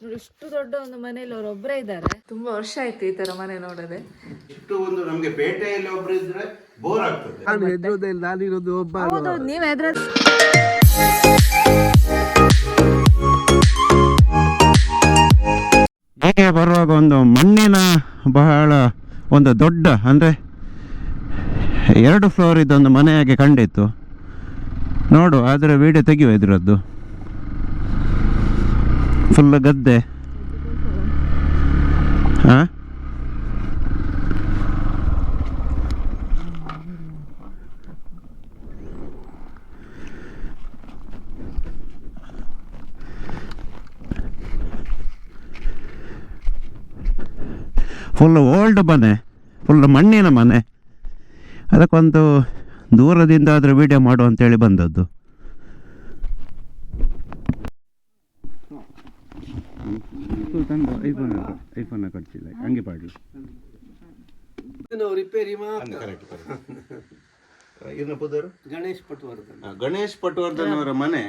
ನೋಡಿ ಇಷ್ಟು ದೊಡ್ಡ ಒಂದು ಮನೆಯಲ್ಲಿ ಅವ್ರು ಒಬ್ಬರೇ ಇದ್ದಾರೆ. ತುಂಬಾ ವರ್ಷ ಆಯ್ತು ಈ ತರ ಮನೆ ನೋಡದೆ. ಇಷ್ಟು ಒಂದು ನಮ್ಗೆ ಪೇಟೆಯಲ್ಲಿ ಒಬ್ರು ಇದ್ರೆ ಬೋರ್ ಆಗ್ತದೆ. ನಾನು ಹೆದರೋದೇ ಇಲ್ಲ ನಾನಿರೋದು ಒಬ್ಬ ನೀವ್ ಎದ್ರ ಹೀಗೆ ಬರುವಾಗ ಒಂದು ಮಣ್ಣಿನ ಬಹಳ ಒಂದು ದೊಡ್ಡ ಅಂದರೆ ಎರಡು ಫ್ಲೋರ್ ಇದ್ದೊಂದು ಮನೆಯಾಗೆ ಕಂಡಿತ್ತು. ನೋಡು ಆದರೆ ವೀಡಿಯೋ ತೆಗೆಯುವ ಇದ್ರದ್ದು ಫುಲ್ ಗದ್ದೆ ಹಾಂ ಫುಲ್ ಓಲ್ಡ್ ಮನೆ. ಫುಲ್ ಮಣ್ಣಿನ ಮನೆ. ಅದಕ್ಕೊಂದು ದೂರದಿಂದ ಆದರೆ ವೀಡಿಯೋ ಮಾಡು ಅಂತೇಳಿ ಬಂದದ್ದು. ಐಫೋನ್ ಐಫೋನ್ ಕೊಡ್ಸಿಲ್ಲ. ಹಂಗೆ ಪಾಡಲಿ. ನಾವು ರಿಪೇರಿ ಪುದರು? ಗಣೇಶ್ ಪಟ್ವರ್ಧನ್. ಗಣೇಶ್ ಪಟ್ವರ್ಧನ್ ಅವರ ಮನೆ.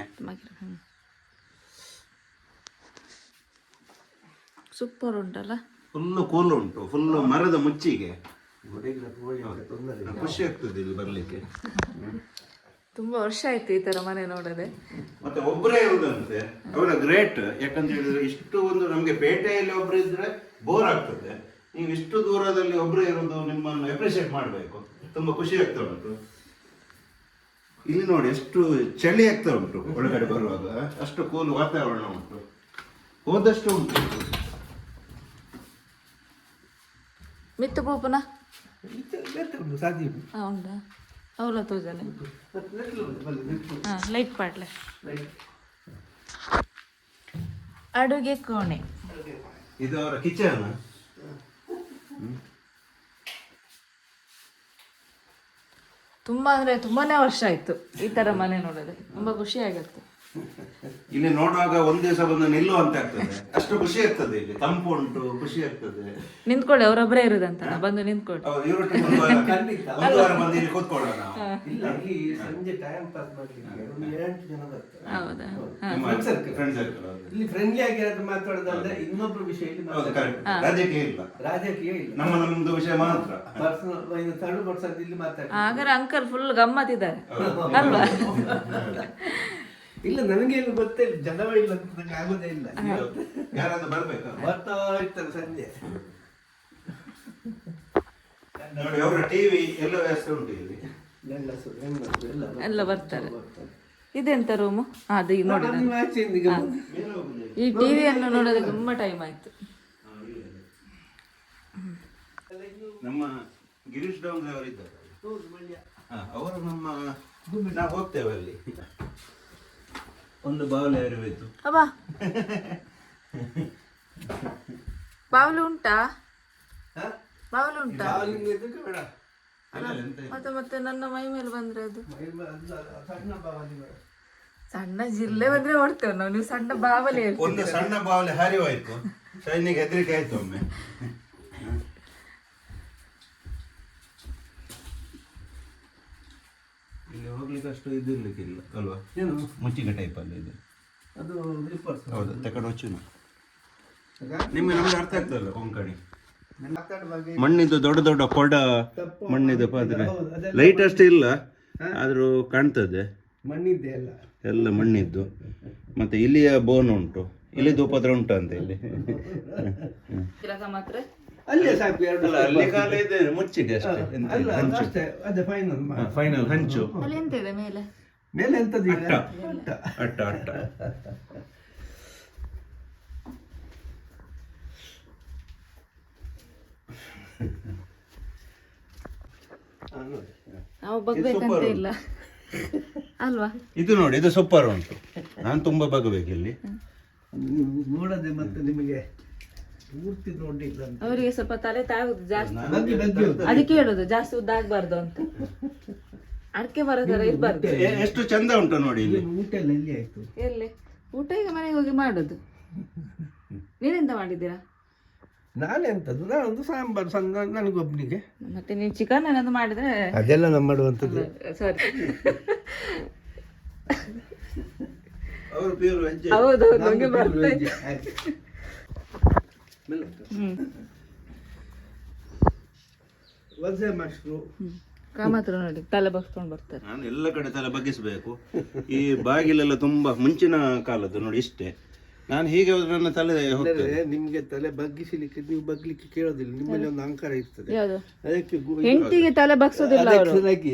ಸೂಪರ್ ಉಂಟಲ್ಲ? ಫುಲ್ಲು ಕೂಲ್ ಉಂಟು. ಫುಲ್ಲು ಮರದ ಮುಚ್ಚಿಗೆ. ತೊಂದರೆ ಖುಷಿ ಆಗ್ತದೆ ಇಲ್ಲಿ ಬರ್ಲಿಕ್ಕೆ. ತುಂಬಾ ವರ್ಷ ಆಯ್ತು ಈ ತರ ಮನೆ ನೋಡದೆ. ಮತ್ತೆ ಒಬ್ಬರೇ ಇರುದಂತೆ ಅವರ ಗ್ರೇಟ್ ಯಾಕಂತ ಹೇಳಿದ್ರೆ ಇಷ್ಟು ಒಂದು ನಮ್ಗೆ ಪೇಟೆಯಲ್ಲಿ ಒಬ್ರು ಇದ್ರೆ ಬೋರ್ ಆಗ್ತದೆ. ನೀವು ಇಷ್ಟು ದೂರದಲ್ಲಿ ಒಬ್ರು ಇರೋದು ನಿಮ್ಮನ್ನು ಅಪ್ರಿಷಿಯೇಟ್ ಮಾಡಬೇಕು. ತುಂಬಾ ಖುಷಿ ಆಗ್ತಾ ಉಂಟು. ಇಲ್ಲಿ ನೋಡಿ ಎಷ್ಟು ಚಳಿ ಆಗ್ತಾ ಉಂಟು ಒಳಗಡೆ ಬರುವಾಗ. ಅಷ್ಟು ಕೂಲ್ ವಾತಾವರಣ ಉಂಟು. ಹೋದಷ್ಟು ಉಂಟು. ಮಿತ್ತು ಪೂಪನ? ಸಾಧ್ಯ ಉಂಟಾ? ಅವಳ ತೋಜನೆ ಹಾಂ ಲೈಟ್ ಪಾಡ್ಲೆ. ಅಡುಗೆ ಕೋಣೆ. ಇದು ಅವರ ಕಿಚನ್? ತುಂಬಾ ಅಂದ್ರೆ ತುಂಬಾನೇ ವರ್ಷ ಆಯ್ತು ಈ ತರ ಮನೆ ನೋಡದೆ. ತುಂಬಾ ಖುಷಿ ಆಗತ್ತೆ. ಇಲ್ಲಿ ನೋಡುವಾಗ ಒಂದ್ ದಿವಸ ಬಂದು ನಿಲ್ಲುವಂತ ಆಗ್ತದೆ. ಅಷ್ಟು ಖುಷಿ ಆಗ್ತದೆ ಇಲ್ಲಿ. ತಂಪು ಉಂಟು ಖುಷಿ ಆಗ್ತದೆ. ನಿಂತ್ಕೊಳ್ಳಿ ಅವರೊಬ್ಬರೇ ಇರುದಂತ ಬಂದು ನಿಂತ್ಕೊಳ್ಳಿ. ಹೌದು, ಇವ್ರೊಟ್ಟಿಗೆ ಒಂದು ವಾರ ಒಂದು ವಾರ ಬಂದು ಇಲ್ಲಿ ಕೂತ್ಕೊಳ್ಳೋಣ ನಾವು. ಇಲ್ಲ ಈ ಸಂಜೆ ಟೈಮ್ ಪಾಸ್ ಮಾಡ್ಲಿಕ್ಕೆ ಒಂದು ಎಂಟು ಜನ ಬರ್ತಾರೆ. ಹೌದಾ? ನಿಮ್ಮ friend circle. friend circle, ಹೌದು. ಇಲ್ಲಿ ಫ್ರೆಂಡ್ಲಿ ಆಗಿ ಮಾತಾಡೋದು ಅಂದ್ರೆ ಇನ್ನೊಬ್ರು ವಿಷಯ ಇಲ್ಲಿ ಹೌದು ಮಾತಾಡೋದು. ಕರೆಕ್ಟ್ ರಾಜಕೀಯ ಇಲ್ಲ. ರಾಜಕೀಯ ಇಲ್ಲ. ನಮ್ಮ ನಮ್ದು ವಿಷಯ ಮಾತ್ರ. ಪರ್ಸನಲ್ ಇನ್ನು ತಳು ಪರ್ಸನ್ ಇಲ್ಲಿ ಮಾತಾಡಿ ಹಾಗಾದ್ರೆ ಅಂಕಲ್ ಫುಲ್ ಗಮ್ಮತ್ತಿದ್ದಾರೆ ಅಲ್ವಾ? ಇಲ್ಲ ನನಗೆ ಏನು ಗೊತ್ತೇ ಇಲ್ಲ. ಜನವೇ ಇಲ್ಲ ಅಂತ ನಂಗೆ ಆಗೋದೇ ಇಲ್ಲ. ಯಾರಾದ್ರೂ ಬರ್ಬೇಕು? ಬರ್ತಾ ಇರ್ತಾರೆ ಸಂಜೆ. ನೋಡಿ ಅವರ ಟಿವಿ ಎಲ್ಲ ವ್ಯವಸ್ಥೆ ಉಂಟು ಇಲ್ಲಿ. ಗಂಡಸರು ಹೆಂಗಸರು ಎಲ್ಲ ಬರ್ತಾರೆ. ಎಲ್ಲ ಬರ್ತಾರೆ. ಇದೆಂತ ರೂಮು ಅದು ಈಗ ನೋಡಿ ಈ ಟಿವಿ ಈ ಟಿವಿಯನ್ನು ನೋಡೋದು ತುಂಬಾ ಟೈಮ್ ಆಯ್ತು. ನಮ್ಮ ಗಿರೀಶ್ ಡೌನ್ ಅವರಿದ್ದಾರೆ. ಹಾ, ಅವರು ನಮ್ಮ ನಾವು ಹೋಗ್ತೇವೆ ಅಲ್ಲಿ. ಒಂದು ಬಾವಲಿ ಅರಿವಾಯ್ತು ಅಬ್ಬಾ. ಬಾವಲು ಉಂಟಾ? ಹ? ಬಾವಲು ಉಂಟಾ? ಮತ್ತೆ ಮತ್ತೆ ನನ್ನ ಮೈ ಮೇಲೆ ಬಂದ್ರೆ ಅದು? ಸಣ್ಣ ಬಾವಲಿ ಸಣ್ಣ ಜಿಲ್ಲೆ ಬಂದ್ರೆ ಓಡ್ತೇವೆ ನಾವು ನೀವು ಸಣ್ಣ ಬಾವಲಿ ಒಂದು ಸಣ್ಣ ಬಾವಲಿ ಹರಿವಾಯ್ತು. ಸೈನಿಗೆ ಹೆದರಿಕೆ ಆಯ್ತು ಒಮ್ಮೆ ಇಲ್ಲಿ ಹೋಗ್ಲಿಕ್ಕೆ ಅಷ್ಟು ಇದು ಇರ್ಲಿಕ್ಕಿಲ್ಲ ಅಲ್ವಾ? ಏನು? ಮುಚ್ಚಿಗೆ ಟೈಪ್ ಅಲ್ಲಿ ಇದೆ. ಅದು ರಿಪೋರ್ಟ್ ಹೌದು ತಕೊಂಡು ಹುಚ್ಚುನು ನಿಮ್ಗೆ ನಮ್ಗೆ ಅರ್ಥ ಆಗ್ತದಲ್ಲ ಕೊಂಕಣಿ ಮಣ್ಣಿದ್ದು ದೊಡ್ಡ ದೊಡ್ಡ ಕೊಡ ಮಣ್ಣಿದ್ದು ಪಾತ್ರೆ. ಲೈಟ್ ಅಷ್ಟು ಇಲ್ಲ ಆದ್ರೂ ಕಾಣ್ತದೆ. ಮಣ್ಣಿದ್ದೆ ಎಲ್ಲ ಎಲ್ಲ ಮಣ್ಣಿದ್ದು. ಮತ್ತೆ ಇಲ್ಲಿಯ ಬೋನ್ ಉಂಟು ಇಲ್ಲಿ ಉಪದ್ರ ಉಂಟು ಅಂತ ಇಲ್ಲಿ. ಮಾತ್ರ? ಅಲ್ಲೇ ಸಾಕು ಎರಡು ಅಲ್ಲಿ ಕಾಲ ಇದೆ. ಮುಚ್ಚಿದೆ ಅಷ್ಟೇ ಎಂತ ಅಲ್ಲ ಇಲ್ಲ, ಅದು ಹಂಚು. ಅಷ್ಟೇ ಅದೇ ಫೈನಲ್ ಫೈನಲ್ ಹಂಚು. ಅಲ್ಲಿ ಎಂತ ಇದೆ ಮೇಲೆ? ಮೇಲೆ ಎಂತದ್ದು ಇಲ್ಲ ಅಟ್ಟ. ಅಟ್ಟ. ಅಟ್ಟ ಹಾ, ನೋಡಿ. ನಾವು ಬಗ್ಬೇಕಂತ ಇಲ್ಲ. ಅಲ್ವಾ? ಇದು ನೋಡಿ ಇದು ಸೂಪರ್ ಉಂಟು. ನಾನು ತುಂಬಾ ಬಗ್ಬೇಕು ಇಲ್ಲಿ. ನೀವು ನೋಡದೆ ಮತ್ತೆ ನಿಮಗೆ ಪೂರ್ತಿ ನೋಡಿಲ್ಲ ಅವರಿಗೆ ಸ್ವಲ್ಪ ತಲೆ ತಾಗುದು ಜಾಸ್ತಿ. ಅದಕ್ಕೆ ಹೇಳುದು ಜಾಸ್ತಿ ಉದ್ದ ಆಗ್ಬಾರ್ದು ಅಂತ. ಅಡಕೆ ಬರೋದರ ತರ ಇರ್ಬಾರ್ದು ಎಷ್ಟು ಚಂದ ಉಂಟು ನೋಡಿ ಇಲ್ಲಿ. ಊಟ ಎಲ್ಲ ಎಲ್ಲಿ ಆಯ್ತು? ಎಲ್ಲಿ? ಊಟ ಈಗ ಮನೆಗೆ ಹೋಗಿ ಮಾಡುದು. ನೀನೆಂತ ಮಾಡಿದ್ದೀರಾ? ನಾನೆಂತದ್ದು? ನಾನೊಂದು ಸಾಂಬಾರು ಸಣ್ಣ ನನಗೊಬ್ಬನಿಗೆ ಮತ್ತೆ ನೀವು ಚಿಕನ್ ಏನಾದ್ರು ಮಾಡಿದ್ರೆ? ಅದೆಲ್ಲ ನಮ್ಮ ಮಾಡುವಂಥದ್ದು. ಸಾರಿ ಅವರು ಪ್ಯೂರ್ ವೆಜ್ ಹೌದೌದು ನಂಗೆ ಬರ್ತಾ ಆಯ್ತು. ಸ್ಮೆಲ್ ಉಂಟು ಹ್ಮ್ ವಲ್ಸೆ ಮಶ್ರು. ಕಾಮತ್ರ ನೋಡಿ ತಲೆ ಬಗ್ಸ್ಕೊಂಡು ಬರ್ತಾರೆ. ನಾನು ಎಲ್ಲ ಕಡೆ ತಲೆ ಬಗ್ಗಿಸಬೇಕು. ಈ ಬಾಗಿಲೆಲ್ಲ ತುಂಬಾ ಮುಂಚಿನ ಕಾಲದ್ದು ನೋಡಿ ಇಷ್ಟೇ. ನಾನು ಹೀಗೆ ಹೋದ್ರೆ ನನ್ನ ತಲೆ ಹೋಗ್ತದೆ. ನಿಮ್ಗೆ ತಲೆ ಬಗ್ಗಿಸಲಿಕ್ಕೆ ನೀವು ಬಗ್ಲಿಕ್ಕೆ ಕೇಳೋದಿಲ್ಲ ನಿಮ್ಮಲ್ಲಿ ಒಂದು ಅಂಕಾರ ಇರ್ತದೆ. ಯಾವುದು? ಅದಕ್ಕೆ ಗು- ಹೆಂಡತಿಗೆ ತಲೆ ಬಗ್ಸೋದಿಲ್ಲ ಅವರು.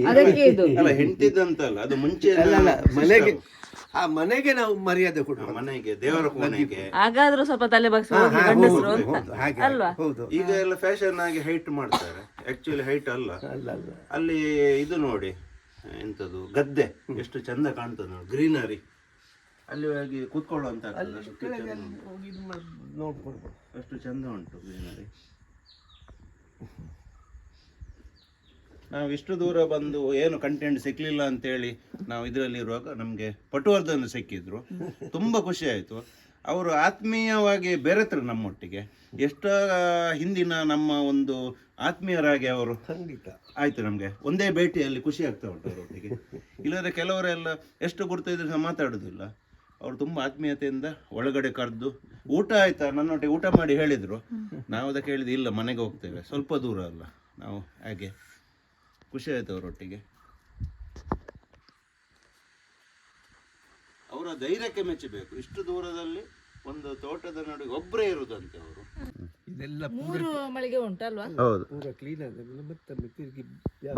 ಅದಕ್ಕೆ ಇದು. ಅಲ್ಲ ಹೆಂಡತಿದಂತಲ್ಲ ಅದು ಮುಂಚೆ ಅಲ್ಲ ಮನೆಗೆ ಆ ಮನೆಗೆ ನಾವು ಮರ್ಯಾದೆ ಕೊಡುವ ಮನೆಗೆ ದೇವರ ಮನೆಗೆ ಹಾಗಾದ್ರೂ ಸ್ವಲ್ಪ ತಲೆ ಬಗ್ಸಿ ಹೋಗಿ ಅಂತ. ಹೌದು, ಹಾಗೆ ಅಲ್ವಾ? ಹೌದು. ಈಗ ಎಲ್ಲ ಫ್ಯಾಷನ್ ಆಗಿ ಹೈಟ್ ಮಾಡ್ತಾರೆ. ಆಕ್ಚುಲಿ ಹೈಟ್ ಅಲ್ಲ. ಅಲ್ಲ ಅಲ್ಲ. ಅಲ್ಲಿ ಇದು ನೋಡಿ ಎಂತದು ಗದ್ದೆ. ಎಷ್ಟು ಚಂದ ಕಾಣ್ತದೆ ನೋಡಿ ಗ್ರೀನರಿ. ಅಲ್ಲಿ ಹೋಗಿ ಕೂತ್ಕೊಳ್ಳುವಂತ ಆಗ್ತದೆ. ಅಷ್ಟು ಚಂದ ಉಂಟು. ನೋಡ್ಕೊಳ್ಬೋದು. ಅಷ್ಟು ಚಂದ ಉಂಟು ಗ್ರೀನರಿ. ನಾವು ಇಷ್ಟು ದೂರ ಬಂದು ಏನು ಕಂಟೆಂಟ್ ಸಿಕ್ಕಲಿಲ್ಲ ಅಂತೇಳಿ ನಾವು ಇದರಲ್ಲಿ ಇರುವಾಗ ನಮಗೆ ಪಟುವರ್ಧನ್ ಸಿಕ್ಕಿದ್ರು. ತುಂಬ ಖುಷಿ ಆಯಿತು. ಅವರು ಆತ್ಮೀಯವಾಗಿ ಬೆರೆತರು ನಮ್ಮೊಟ್ಟಿಗೆ. ಎಷ್ಟೋ ಹಿಂದಿನ ನಮ್ಮ ಒಂದು ಆತ್ಮೀಯರಾಗಿ ಅವರು ಖಂಡಿತ. ಆಯ್ತು ನಮಗೆ. ಒಂದೇ ಭೇಟಿಯಲ್ಲಿ ಖುಷಿ ಆಗ್ತಾ ಉಂಟು ಅವರೊಟ್ಟಿಗೆ. ಇಲ್ಲದ್ರೆ ಕೆಲವರೆಲ್ಲ ಎಷ್ಟು ಗುರ್ತಿದ್ರೆ ಮಾತಾಡೋದಿಲ್ಲ. ಅವರು ತುಂಬ ಆತ್ಮೀಯತೆಯಿಂದ ಒಳಗಡೆ ಕರೆದು ಊಟ ಆಯ್ತಾ? ನನ್ನೊಟ್ಟಿಗೆ ಊಟ ಮಾಡಿ ಹೇಳಿದರು. ನಾವು ಅದಕ್ಕೆ ಹೇಳಿದ್ವಿ ಇಲ್ಲ ಮನೆಗೆ ಹೋಗ್ತೇವೆ. ಸ್ವಲ್ಪ ದೂರ ಅಲ್ಲ. ನಾವು ಹಾಗೆ ಖುಷಿ ಆಯ್ತು ಅವರೊಟ್ಟಿಗೆ ಅವರ ಧೈರ್ಯಕ್ಕೆ ಮೆಚ್ಚಬೇಕು. ಇಷ್ಟು ದೂರದಲ್ಲಿ ಒಂದು ತೋಟದ ನಡುವೆ ಒಬ್ಬರೇ ಇರುವುದಂತೆ ಅವರು. ಇದೆಲ್ಲ ಮೂರು ಮಳಿಗೆ ಉಂಟಲ್ವಾ? ಹೌದು. ಪೂರ ಕ್ಲೀನ್ ಆದ್ಮೇಲೆ ಮತ್ತೆ ತಿರುಗಿ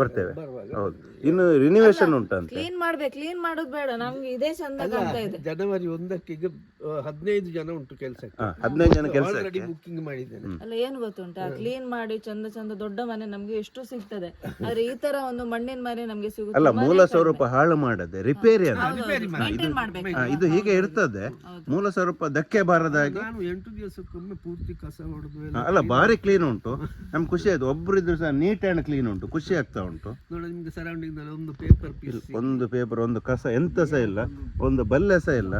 ಬರ್ತೇವೆ. ಬರುವಾಗ ಹೌದು. ಇನ್ನು ರಿನಿವೇಶನ್ ಉಂಟಂತೆ. ಕ್ಲೀನ್ ಮಾಡ್ಬೇಕು ಕ್ಲೀನ್ ಮಾಡೋದು ಬೇಡ. ನಮ್ಗೆ ಇದೇ ಚಂದ ಕಾಣ್ತಾ ಇದೆ. ಜನವರಿ ಒಂದಕ್ಕೆ ಈಗ ಹದಿನೈದು ಜನ ಉಂಟು ಕೆಲಸಕ್ಕೆ. ಹಾ, ಹದಿನೈದು ಜನ ಆಲ್ರೆಡಿ ಕೆಲಸಕ್ಕೆ. ಬುಕ್ಕಿಂಗ್ ಮಾಡಿದ್ದೇನೆ. ಅಲ್ಲ ಏನು ಗೊತ್ತುಂಟಾ? ಕ್ಲೀನ್ ಮಾಡಿ ಚಂದ ಚಂದ ದೊಡ್ಡ ಮನೆ ನಮ್ಗೆ ಎಷ್ಟು ಸಿಗ್ತದೆ. ಆದ್ರೆ ಈ ತರ ಒಂದು ಮಣ್ಣಿನ ಮನೆ ನಮ್ಗೆ ಸಿಗುತ್ತೆ ಅಲ್ಲ ಮೂಲ ಸ್ವರೂಪ ಹಾಳು ಮಾಡದೆ ರಿಪೇರಿ ಅಂತ ಮೇಂಟೈನ್ ಮಾಡ್ಬೇಕು. ಹಾ, ಇದು ಹೀಗೆ ಇರ್ತದೆ. ಮೂಲ ಸ್ವರೂಪ ಧಕ್ಕೆ ಬಾರದಾಗಿ ನಾನು ಎಂಟು ದಿವಸಕ್ಕೊಮ್ಮೆ ಪೂರ್ತಿ ಕಸ ಹೊಡೆದು ಎಲ್ಲ ಅಲ್ಲ ಭಾರಿ ಕ್ಲೀನ್ ಉಂಟು. ನಮ್ಗೆ ಖುಷಿ ಆಯ್ತು. ಒಬ್ರು ಇದ್ರು ಸಹ ನೀಟ್ ಅಂಡ್ ಕ್ಲೀನ್ ಉಂಟು. ಖುಷಿ ಆಗ್ತಾ ಉಂಟು. ನೋಡಿ ನಿಮ್ಗೆ ಸರೌಂಡಿಂಗ್ನಲ್ಲಿ ಒಂದು ಪೇಪರ್ ಪೀಸ್ ಒಂದು ಪೇಪರ್ ಒಂದು ಕಸ ಎಂತ ಸಹ ಇಲ್ಲ. ಒಂದು ಬಲ್ಲೆ ಸಹ ಇಲ್ಲ.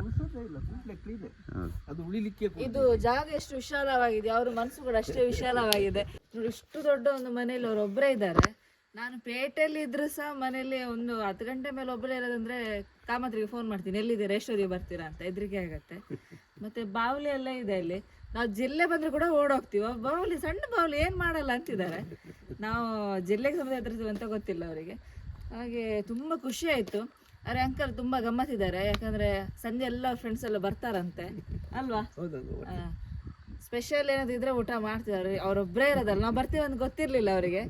ಅದು ಉಳಿಲಿಕ್ಕೆ ಇದು ಜಾಗ ಎಷ್ಟು ವಿಶಾಲವಾಗಿದೆ ಅವ್ರ ಮನಸ್ಸು ಕೂಡ ಅಷ್ಟೇ ವಿಶಾಲವಾಗಿದೆ. ನೋಡಿ ಇಷ್ಟು ದೊಡ್ಡ ಒಂದು ಮನೆಯಲ್ಲಿ ಅವ್ರು ಒಬ್ಬರೇ ಇದ್ದಾರೆ. ನಾನು ಪೇಟೆಯಲ್ಲಿ ಇದ್ರು ಸಹ ಮನೆಯಲ್ಲಿ ಒಂದು ಹತ್ತು ಗಂಟೆ ಮೇಲೆ ಒಬ್ಬರೇ ಇರೋದಂದ್ರೆ ಕಾಮತ್ರಿಗೆ ಫೋನ್ ಮಾಡ್ತೀನಿ. ಎಲ್ಲಿದ್ದೀರಾ? ಎಷ್ಟೊತ್ತಿಗೆ ಬರ್ತೀರಾ ಅಂತ ಹೆದರಿಕೆ ಆಗತ್ತೆ. ಮತ್ತೆ ಬಾವಲಿ ಎಲ್ಲ ಇದೆ ಅಲ್ಲಿ. ನಾವು ಜಿಲ್ಲೆ ಬಂದರೂ ಕೂಡ ಓಡೋಗ್ತೀವಿ. ಬಾವಲಿ ಸಣ್ಣ ಬಾವಲಿ ಏನು ಮಾಡಲ್ಲ ಅಂತಿದ್ದಾರೆ. ನಾವು ಜಿಲ್ಲೆಗೆ ಸಂಬಂಧ ಅಂತ ಗೊತ್ತಿಲ್ಲ ಅವರಿಗೆ. ಹಾಗೆ ತುಂಬ ಖುಷಿ ಆಯಿತು. ಅರೆ ಅಂಕಲ್ ತುಂಬಾ ಗಮ್ಮತ್ತಿದ್ದಾರೆ. ಯಾಕಂದ್ರೆ ಸಂಜೆ ಎಲ್ಲ ಫ್ರೆಂಡ್ಸ್ ಎಲ್ಲ ಬರ್ತಾರಂತೆ. ಅಲ್ವಾ? ಸ್ಪೆಷಲ್ ಏನಾದ್ರು ಇದ್ರೆ ಊಟ ಮಾಡ್ತಿದ್ದಾರೆ. ಅವರೊಬ್ಬರೇ ಇರೋದಲ್ಲ. ನಾವು ಬರ್ತೀವಿ ಅಂತ ಗೊತ್ತಿರಲಿಲ್ಲ ಅವರಿಗೆ.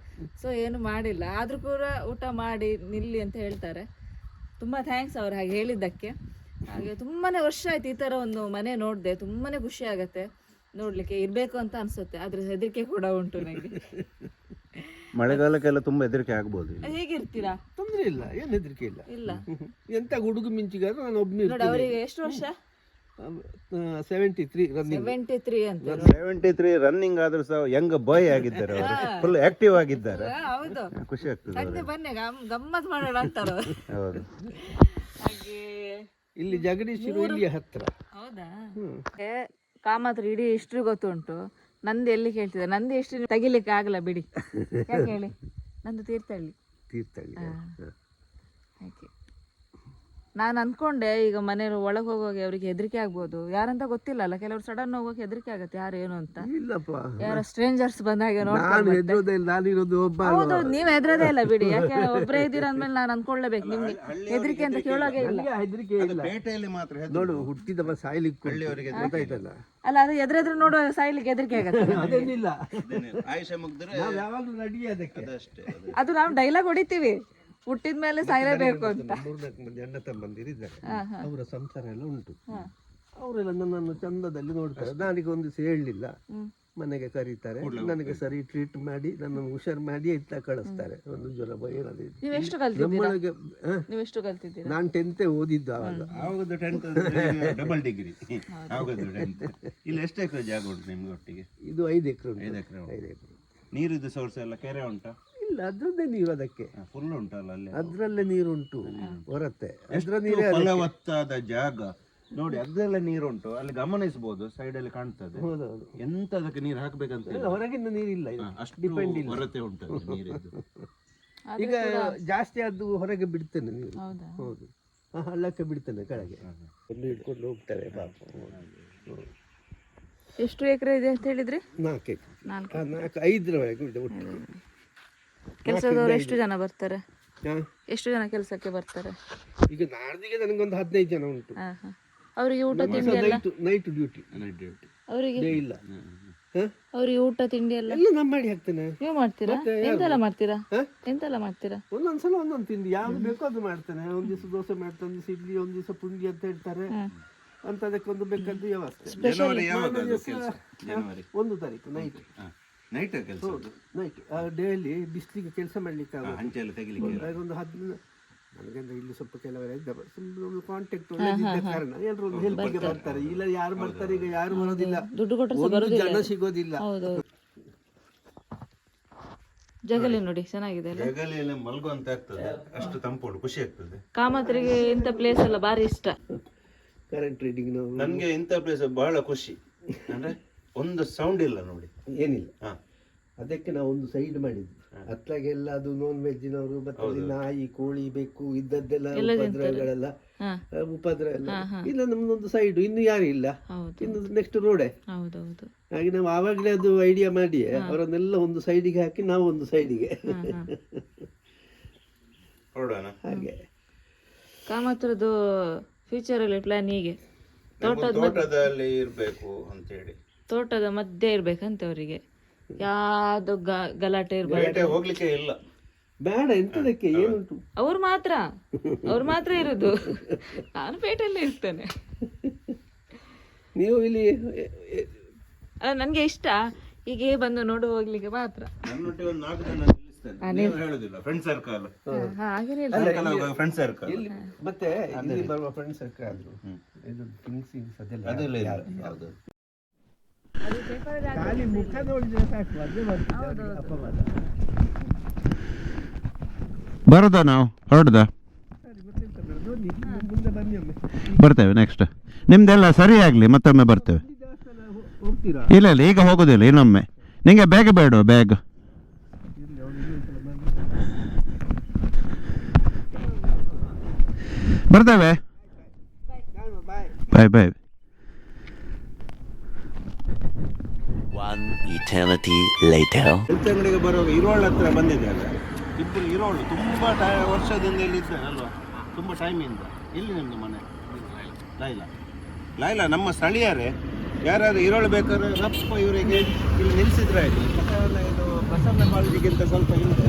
ಸೊ ಏನು ಮಾಡಿಲ್ಲ. ಆದರೂ ಕೂಡ ಊಟ ಮಾಡಿ ನಿಲ್ಲಿ ಅಂತ ಹೇಳ್ತಾರೆ. ತುಂಬ ಥ್ಯಾಂಕ್ಸ್ ಅವ್ರು ಹಾಗೆ ಹೇಳಿದ್ದಕ್ಕೆ. ಹಾಗೆ ತುಂಬಾ ವರ್ಷ ಆಯ್ತು ಈ ಥರ ಒಂದು ಮನೆ ನೋಡಿದೆ. ತುಂಬಾ ಖುಷಿ ಆಗತ್ತೆ. ನೋಡಲಿಕ್ಕೆ ಇರಬೇಕು ಅಂತ ಅನ್ಸುತ್ತೆ ಅದ್ರ ಹೆದರಿಕೆ ಕೂಡ ಉಂಟು ನನಗೆ ಮಳೆಗಾಲಕ್ಕೆಲ್ಲ ತುಂಬಾ ಹೆದರಿಕೆ ಆಗ್ಬೋದು ಹೇಗಿರ್ತೀರಾ? ತೊಂದ್ರೆ ಇಲ್ಲ ಏನು ಹೆದರಿಕೆ ಇಲ್ಲ. ಇಲ್ಲ. ಎಂತ ಗುಡುಗು ಮಿಂಚಿಗಾದ್ರು ನಾನು ಒಬ್ಬನೇ ನೋಡಿ ಅವರಿಗೆ ಎಷ್ಟು ವರ್ಷ? Seventy three running seventy three ಅಂತ. ಸೆವೆಂಟಿ ತ್ರೀ ರನ್ನಿಂಗ್ ಆದ್ರೂ ಸಹ ಯಂಗ್ ಬಾಯ್ ಆಗಿದ್ದಾರೆ ಅವರು. ಫುಲ್ ಆಕ್ಟಿವ್ ಆಗಿದ್ದಾರೆ. ಹಾ, ಹೌದು. ಖುಷಿ ಆಗ್ತದೆ ಸಂಜೆ ಬನ್ನಿ ಗಮ್- ಗಮ್ಮತ್ ಮಾಡೋಣ ಅಂತಾರ ಹೌದು. ಹಾಗೆ ಇಲ್ಲಿ ಜಗದೀಶ್ ಇಲ್ಲಿ ಹತ್ರ. ಹೌದಾ? ಕಾಮತ್ರ ಇಡೀ ಹಿಸ್ಟ್ರಿ ಗೊತ್ತುಂಟು. ನಂದು ಎಲ್ಲಿ ಕೇಳ್ತಿದೆ ನಂದು ಹಿಸ್ಟ್ರಿ ತೆಗಿಲಿಕ್ಕೆ ಆಗಲ್ಲ ಬಿಡಿ. ಯಾಕೆ ಹೇಳಿ? ನಂದು ತೀರ್ಥಹಳ್ಳಿ. ತೀರ್ಥಹಳ್ಳಿ. ಹಾಗೆ. ನಾನು ಅಂದ್ಕೊಂಡೆ ಈಗ ಮನೆ ಒಳಗೆ ಹೋಗೋಗಿ ಅವ್ರಿಗೆ ಹೆದರಿಕೆ ಆಗ್ಬೋದು. ಯಾರಂತ ಗೊತ್ತಿಲ್ಲ ಅಲ್ಲ ಕೆಲವ್ರು ಸಡನ್ ಹೋಗೋಕೆ ಹೆದರಿಕೆ ಆಗುತ್ತೆ ಯಾರು ಏನು ಅಂತ. ಇಲ್ಲಪ್ಪ. ಯಾರೋ ಸ್ಟ್ರೇಂಜರ್ಸ್ ಬಂದಾಗ ನೋಡ್ತಾರೆ ನಾನು ಹೆದರೋದೇ ಇಲ್ಲ ನಾನಿರೋದು ಒಬ್ಬ? ಹೌದು ನೀವು ಹೆದ್ರದೇ ಇಲ್ಲ ಬಿಡಿ. ಯಾಕೆ ಒಬ್ಬರೇ ಇದ್ದೀರಾ ಅಂದ್ಮೇಲೆ ನಾನು ಅನ್ಕೊಳ್ಳೇಬೇಕು ನಿಮ್ಗೆ. ಹೆದರಿಕೆ ಅಂತ ಕೇಳೋಗೆ ಇಲ್ಲ. ಹೆದರಿಕೆ ಇಲ್ಲ. ಪೇಟೆಯಲ್ಲಿ ಮಾತ್ರ. ನೋಡು ಹುಟ್ಟಿದವ ಸಾಯ್ಲಿಕ್ಕೆ ಉಂಟು. ಗೊತ್ತಾಯ್ತಲ್ಲ ಅಲ್ಲ ಅದು ಎದುರೆದ್ರು ನೋಡುವ ಸಾಯ್ಲಿಕ್ಕೆ ಹೆದರಿಕೆ ಆಗತ್ತೆ. ಅದೇನಿಲ್ಲ. ಅದೇನೆ, ಆಯುಷ್ಯ ಮುಗ್ದ್ರೆ ನಾವು ಯಾವಾಗಲೂ ರೆಡಿ ಅದಕ್ಕೆ. ಅದು. ನಾವು ಡೈಲಾಗ್ ಹೊಡಿತೀವಿ. ಹುಟ್ಟಿದ ಮೇಲೆ ಸಾಯಲೇಬೇಕು ಅಂತ. ಮೂರ್ನಾಲ್ಕು ಮಂದಿ ಅಣ್ಣ ತಮ್ಮಂದಿರಿದ್ದಾರೆ. ಅವರ ಸಂಸಾರ ಎಲ್ಲ ಉಂಟು. ಅವರೆಲ್ಲ ನನ್ನನ್ನು ಚಂದದಲ್ಲಿ ನೋಡ್ತಾರೆ. ನನಗೆ ಒಂದು ದಿವಸ ಹೇಳಲಿಲ್ಲ. ಮನೆಗೆ ಕರೀತಾರೆ. ನನಗೆ ಸರಿ ಟ್ರೀಟ್ ಮಾಡಿ ನನ್ನನ್ನು ಹುಷಾರ್ ಮಾಡಿ ಇತ್ತ ಕಳಿಸ್ತಾರೆ. ಒಂದು ಜ್ವರ ಏನಾದ್ರು ನೀವ್ ಎಷ್ಟು ಕಲ್ತಿದ್ದೀರಾ? ನಮ್ಮೊಳಗೆ ನೀವ್ ಎಷ್ಟು ಕಲ್ತಿದ್ದೀರಾ? ನಾನು ಟೆಂತೆ ಓದಿದ್ದು ಆವಾಗ. ಆವಾಗದ್ದು ಟೆಂತ್ ಡಬಲ್ ಡಿಗ್ರಿ ಆವಾಗದ್ದು ಟೆಂತ್ ಇಲ್ಲಿ ಎಷ್ಟು ಎಕರೆ ಜಾಗ ಉಂಟು ನಿಮ್ಗೆ ಒಟ್ಟಿಗೆ? ಇದು ಐದು ಎಕರೆ ಉಂಟು. ಐದು ಎಕರೆ ಐದು ಎಕರೆ ನೀರಿದ್ದು ಸೋರ್ಸ್ ಎಲ್ಲ ಕೆರೆ ಉಂಟಾ? ಇಲ್ಲ ಅದ್ರದ್ದೇ ನೀರು ಅದಕ್ಕೆ. ಫುಲ್ ಉಂಟಲ್ಲ ಅಲ್ಲಿ. ಅದ್ರಲ್ಲೇ ನೀರುಂಟು ಬರುತ್ತೆ ಅದ್ರ ನೀರೇ ಫಲವತ್ತಾದ ಜಾಗ. ನೋಡಿ ಅದೆಲ್ಲ ನೀರುಂಟು. ಅಲ್ಲಿ ಗಮನಿಸಬಹುದು ಸೈಡ್ ಅಲ್ಲಿ ಕಾಣ್ತದೆ. ಹೌದೌದು. ಎಂತ ಅದಕ್ಕೆ ನೀರು ಹಾಕ್ಬೇಕಂತ ಇಲ್ಲ. ಇಲ್ಲ, ಹೊರಗಿಂದ ನೀರಿಲ್ಲ ಇದು. ಹಾ, ಅಷ್ಟು ಹೊರತೆ ಉಂಟು ನೀರಿದ್ದು ಈಗ ಜಾಸ್ತಿ ಅದು ಹೊರಗೆ ಬಿಡ್ತೇನೆ ನೀರು. ಹೌದಾ? ಹೌದು. ಆ, ಹಳ್ಳಕ್ಕೆ ಬಿಡ್ತೇನೆ ಕೆಳಗೆ. ಎಲ್ಲ ಇಟ್ಕೊಂಡು ಹೋಗ್ತಾರೆ ಪಾಪ. ಎಷ್ಟು ಎಕರೆ ಇದೆ ಅಂತ ಹೇಳಿದ್ರಿ? ನಾಲ್ಕು ಎಕರೆ. ನಾಲ್ಕು ನಾಲ್ಕು ಐದರವರೆಗೆ ಒಟ್ಟಿಗೆ ಕೆಲಸದವ್ರು ಎಷ್ಟು ಜನ ಬರ್ತಾರೆ? ಎಷ್ಟು ಜನ ಕೆಲಸಕ್ಕೆ ಬರ್ತಾರೆ? ಈಗ ನಾಡ್ದಿಗೆ ನನಗೊಂದು ಹದಿನೈದು ಜನ ಉಂಟು. ಅವರಿಗೆ ಊಟ ತಿಂಡಿ ಎಲ್ಲ? ನೈಟ್ ಡ್ಯೂಟಿ ನೈಟ್ ಡ್ಯೂಟಿ ಅವರಿಗೆ? ಇಲ್ಲ? ಅವರಿಗೆ ಊಟ ತಿಂಡಿ ಎಲ್ಲ? ಎಲ್ಲ ನಾನು ಮಾಡಿ ಹಾಕ್ತೇನೆ. ನೀವು ಮಾಡ್ತೀರಾ? ಎಂತೆಲ್ಲ ಮಾಡ್ತೀರಾ? ಎಂತೆಲ್ಲ ಮಾಡ್ತೀರಾ? ಒಂದೊಂದ್ಸಲ ಒಂದೊಂದು ತಿಂಡಿ. ಯಾವ್ದು ಬೇಕೋ ಅದು ಮಾಡ್ತೇನೆ. ಒಂದು ದಿವಸ ದೋಸೆ ಮಾಡ್ತೇನೆ ಒಂದು ದಿವಸ ಇಡ್ಲಿ ಒಂದು ದಿವಸ ಪುಂಡಿ ಅಂತ ಹೇಳ್ತಾರೆ. ಅಂತ ಅದಕ್ಕೆ ಒಂದು ವ್ಯವಸ್ಥೆ ಯಾವ ಒಂದು ತಾರೀಕು ನೈಟ್. ನೈಟ್ ಕೆಲಸ? ನೈಟ್ ಡೇಲಿ ಬಿಸಿಲಿಗೆ ಕೆಲಸ ಮಾಡ್ಲಿಕ್ಕೆ. ಹಂಚೆ ಎಲ್ಲ ತೆಗಿಲಿಕ್ಕೆ ಅದೊಂದು ಹದಿನ ನನಗಂದ್ರೆ ಇಲ್ಲಿ ಸ್ವಲ್ಪ ಕೆಲವರ ಇದ್ದಾರೆ. ಕಾಂಟ್ಯಾಕ್ಟ್ ಒಳ್ಳೆದಿದ್ದ ಕಾರಣ. ಎಲ್ಲರೂ ಒಂದು ಹೆಲ್ಪಿಗೆ ಬರ್ತಾರೆ. ಇಲ್ಲ ಯಾರು ಬರ್ತಾರೆ ಈಗ ಯಾರು ಬರೋದಿಲ್ಲ. ದುಡ್ಡು ಕೊಟ್ಟರೆ ಒಂದು ಜನ ಸಿಗೋದಿಲ್ಲ. ಜಗಲಿ ನೋಡಿ ಚೆನ್ನಾಗಿದೆ ಜಗಲಿಯಲ್ಲಿ ಮಲ್ಗುವಂತ ಆಗ್ತದೆ. ಅಷ್ಟು ತಂಪುಂಟು ಖುಷಿ ಆಗ್ತದೆ. ಕಾಮತ್ರಿಗೆ ಇಂಥ ಪ್ಲೇಸ್ ಎಲ್ಲ ಭಾರಿ ಇಷ್ಟ. ಕರೆಂಟ್ ರೀಡಿಂಗ್ ನಮಗೆ ನನ್ಗೆ ಇಂಥ ಪ್ಲೇಸ್ ಬಹಳ ಖುಷಿ. ಅಂದ್ರೆ ಒಂದು ಸೌಂಡ್ ಇಲ್ಲ ನೋಡಿ. ಏನಿಲ್ಲ. ಹಾ. ಅದಕ್ಕೆ ನಾವು ಒಂದು ಸೈಡ್ ಮಾಡಿದ್ವಿ. ಅತ್ಲಾಗೆಲ್ಲ ಅದು ನಾನ್ ವೆಜ್ಜಿನವರು ಮತ್ತೆ ಅಲ್ಲಿ ನಾಯಿ ಕೋಳಿ ಬೆಕ್ಕು ಇದ್ದದ್ದೆಲ್ಲ ಉಪದ್ರವಗಳೆಲ್ಲ ಉಪದ್ರ ಎಲ್ಲ ಇಲ್ಲ ನಮ್ದೊಂದು ಸೈಡ್ ಇನ್ನು ಯಾರು ಇಲ್ಲ. ಇನ್ನು ನೆಕ್ಸ್ಟ್ ರೋಡೆ ಹಾಗೆ ನಾವು ಆವಾಗಲೇ ಅದು ಐಡಿಯಾ ಮಾಡಿ ಅವರನ್ನೆಲ್ಲ ಒಂದು ಸೈಡಿಗೆ ಹಾಕಿ ನಾವು ಒಂದು ಸೈಡಿಗೆ ಹಾಗೆ. ಕಾಮತ್ರದ್ದು ಫ್ಯೂಚರಲ್ಲಿ ಪ್ಲಾನ್ ಹೀಗೆ. ತೋಟದಲ್ಲಿ ಇರಬೇಕು ಅಂತ ಹೇಳಿ ತೋಟದ ಮಧ್ಯೆ ಇರ್ಬೇಕಂತೆ ಅವರಿಗೆ. ಯಾವ್ದು ಗಲಾಟೆ ಬೇಟೆ ಹೋಗ್ಲಿಕ್ಕೆ ಇಲ್ಲ. ಬೇಡ ಎಂತದಕ್ಕೆ? ಏನುಂಟು ಅವ್ರು ಮಾತ್ರ. ಅವ್ರು ಮಾತ್ರ ಇರೋದು. ನಾನು ಪೇಟೆಲ್ಲೇ ಇರ್ತೇನೆ. ನೀವು ಇಲ್ಲಿ ನನಗೆ ಎ- ಅಲ್ಲ ನನ್ಗೆ ಇಷ್ಟ. ಹೀಗೆ ಬಂದು ನೋಡು ಹೋಗ್ಲಿಕ್ಕೆ ಮಾತ್ರ. ನನ್ನೊಟ್ಟಿಗೆ ಒಂದು ನಾಲ್ಕು ಜನ ನಿಲ್ಲಿಸ್ತೇನೆ. ನೀವು ಹೇಳುದಿಲ್ಲ. ಫ್ರೆಂಡ್ ಸರ್ಕಲ್ ಹಾ, ಹಾಗೇನೆ ಫ್ರೆಂಡ್ ಸರ್ಕಲ್ ಇಲ್ಲಿ ಮತ್ತೆ ಇಲ್ಲಿ ಬರುವ ಫ್ರೆಂಡ್ಸ್ ಆದ್ರು ಇದು ಥಿಂಗ್ಸ್ ಅದೆಲ್ಲ ಅದೆಲ್ಲ ಇಲ್ಲ. ಯಾವುದು? ಖಾಲಿ ಮುಖ ನೋಡಿದ್ರೆ ಸಾಕು ಅದೇ ಬರ್ತದೆ ಅಪವಾದ. ಬರೋದಾ ನಾವು? ಹೊರಡ್ದ? ಸರಿ ಗೊತ್ತಿಲ್ಲ ನೋಡಿ ಮುಂದೆ ಬನ್ನಿ ಒಮ್ಮೆ. ಬರ್ತೇವೆ ನೆಕ್ಸ್ಟ್ ನಿಮ್ದೆಲ್ಲ ಸರಿ ಆಗಲಿ ಮತ್ತೊಮ್ಮೆ ಬರ್ತೇವೆ. ಇಲ್ಲ ಇಲ್ಲ ಈಗ ಹೋಗೋದಿಲ್ಲ ಇನ್ನೊಮ್ಮೆ. ನಿಂಗೆ ಬ್ಯಾಗ್ ಬೇಡ ಬ್ಯಾಗ್ ಬರ್ತೇವೆ? Bye bye One eternity later. Health ಅಂಗಡಿಗೆ ಬರುವಾಗ ಇರೋಳ್ ಹತ್ರ ಬಂದಿದೆ ಅಲ್ಲ? ಇಬ್ಬರು ಇರೋಳು ತುಂಬ ಟೈ ವರ್ಷದಿಂದ ಇಲ್ಲಿ ಇದ್ದಾನೆ ಅಲ್ವಾ? ತುಂಬಾ ಟೈಮಿಂದ ಇಲ್ಲಿ ನಿಮ್ಮದು ಮನೆ? ಲೈಲಾ. ಲೈಲಾ ನಮ್ಮ ಸ್ಥಳೀಯರೇ. ಯಾರಾದ್ರೂ ಇರೋಳು ಬೇಕಾದ್ರೆ ರಪ್ಪ ಇವರಿಗೆ ಇಲ್ಲಿ ನಿಲ್ಲಿಸಿದ್ರೆ ಆಯ್ತು. ಇದು ಬಸವನ ಕಾಲೇಜಿಗಿಂತ ಸ್ವಲ್ಪ ಹಿಂದೆ.